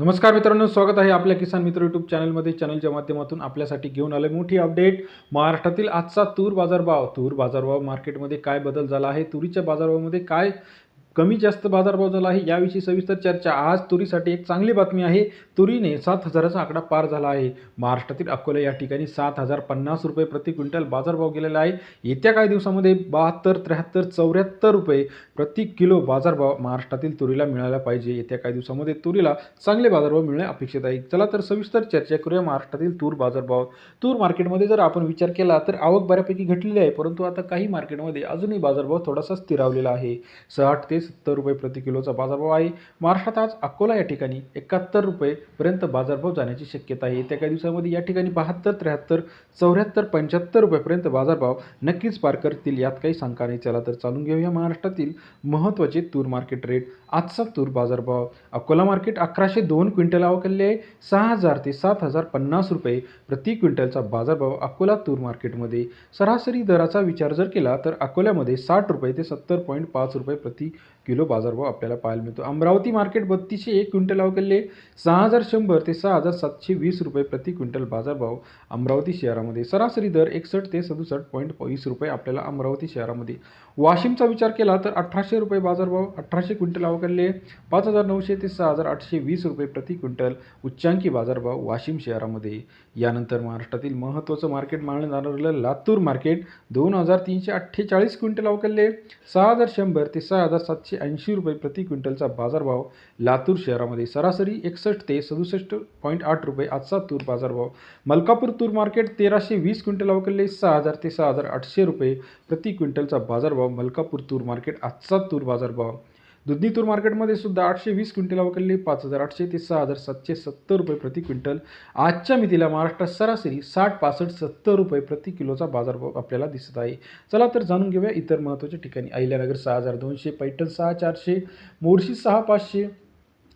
नमस्कार मित्रांनो स्वागत आहे आपल्या किसान मित्र यूट्यूब चॅनलमध्ये. चॅनलच्या माध्यमातून आपल्यासाठी घेऊन आले मोठी अपडेट. महाराष्ट्रातील आजचा तूर बाजारभाव तूर बाजारभाव मार्केटमध्ये काय बदल झाला आहे? तुरीच्या बाजारभावामध्ये काय कमी जास्त बाजारभाव झाला आहे याविषयी सविस्तर चर्चा. आज तुरीसाठी एक चांगली बातमी आहे. तुरीने सात हजाराचा आकडा पार झाला आहे. महाराष्ट्रातील अकोला या ठिकाणी सात हजार पन्नास रुपये प्रति क्विंटल बाजारभाव गेलेला आहे. येत्या काही दिवसामध्ये बहात्तर त्र्याहत्तर चौऱ्याहत्तर रुपये प्रति किलो बाजारभाव महाराष्ट्रातील तुरीला मिळाला पाहिजे. येत्या काही दिवसामध्ये तुरीला चांगले बाजारभाव मिळणे अपेक्षित आहे. चला तर सविस्तर चर्चा करूया महाराष्ट्रातील तूर बाजारभाव. तूर मार्केटमध्ये जर आपण विचार केला तर आवक बऱ्यापैकी घटलेली आहे परंतु आता काही मार्केटमध्ये अजूनही बाजारभाव थोडासा स्थिरावलेला आहे. साठ ते सत्तर रुपये प्रति किलोचा बाजारभाव आहे. महाराष्ट्रात आज अकोला या ठिकाणी एकाहत्तर रुपयेपर्यंत बाजारभाव जाण्याची शक्यता आहे. येत्या काही दिवसामध्ये या ठिकाणी बहात्तर त्र्याहत्तर चौऱ्याहत्तर पंच्याहत्तर रुपयेपर्यंत बाजारभाव नक्कीच पार करतील यात काही शंका नाही. चला तर चालून घेऊया महाराष्ट्रातील महत्त्वाचे तूर मार्केट रेट. आजचा तूर बाजारभाव. अकोला मार्केट अकराशे दोन क्विंटल अवकलले आहे. सहा हजार ते सात हजार पन्नास रुपये प्रति क्विंटलचा बाजारभाव अकोला तूर मार्केटमध्ये. सरासरी दराचा विचार जर केला तर अकोल्यामध्ये साठ रुपये ते सत्तर पॉईंट पाच रुपये प्रति किलो बाजारभाव आपल्याला पाहायला मिळतो. अमरावती मार्केट बत्तीसशे एक क्विंटल अवकल्ले सहा हजार शंभर ते सहा हजार सातशे वीस रुपये प्रति क्विंटल बाजारभाव अमरावती शहरामध्ये. सरासरी दर एकसष्ट ते सदुसष्ट पॉईंट वीस रुपये आपल्याला अमरावती शहरामध्ये. वाशिमचा विचार केला तर अठराशे रुपये बाजारभाव अठराशे क्विंटल अवकल्ले पाच हजार नऊशे ते सहा हजार आठशे वीस रुपये प्रति क्विंटल उच्चांकी बाजारभाव वाशिम शहरामध्ये. यानंतर महाराष्ट्रातील महत्त्वाचं मार्केट मानलं जाणारं लातूर मार्केट. दोन हजार तीनशे अठ्ठेचाळीस क्विंटल अवकल्ले सहा हजार शंभर ते सहा हजार सात सातशे ऐंशी रुपये प्रति क्विंटलचा बाजारभाव लातूर शहरामध्ये. सरासरी एकसष्ट ते सदुसष्ट पॉईंट आठ रुपये आजचा तूर बाजारभाव. मलकापूर तूर मार्केट तेराशे वीस क्विंटल अवकलले सहा हजार ते सहा हजार आठशे रुपये प्रति क्विंटलचा बाजारभाव मलकापूर तूर मार्केट आजचा तूर बाजारभाव. दुधनी तूर मार्केटमध्ये सुद्धा आठशे वीस क्विंटल अवकलले पाच हजार आठशे ते सहा हजार सातशे सत्तर रुपये प्रति क्विंटल. आजच्या मितीला महाराष्ट्रात सरासरी साठ पासष्ट सत्तर रुपये प्रति किलोचा बाजारभाव आपल्याला दिसत आहे. चला तर जाणून घेऊया इतर महत्त्वाच्या ठिकाणी. अहिल्यानगर सहा हजार दोनशे पैठण सहा चारशे मोर्शी सहा पाचशे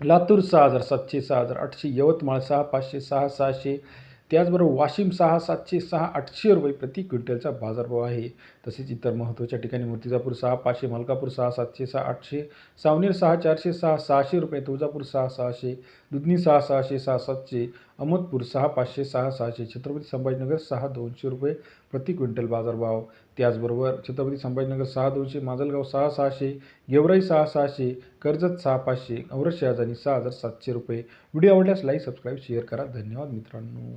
लातूर सहा हजार सातशे सहा हजार आठशे यवतमाळ सहा पाचशे सहा सहाशे त्याचबरोबर वाशिम सहा सातशे सहा आठशे रुपये प्रति क्विंटलचा बाजारभाव आहे. तसेच इतर महत्त्वाच्या ठिकाणी मूर्तिजापूर सहा पाचशे मलकापूर सहा सातशे सहा आठशे सावनेर सहा चारशे सहा सहाशे रुपये तुळजापूर सहा सहाशे दुधनी सहा सहाशे सहा सातशे अहमदपूर सहा पाचशे सहा सहाशे छत्रपती संभाजीनगर सहा दोनशे रुपये प्रति क्विंटल बाजारभाव. त्याचबरोबर छत्रपती संभाजीनगर सहा दोनशे माजलगाव सहा सहाशे गेवराई सहा सहाशे कर्जत सहा पाचशे औरत शहाजानी सहा हजार सातशे रुपये. व्हिडिओ आवडल्यास लाईक सबस्क्राईब शेअर करा. धन्यवाद मित्रांनो.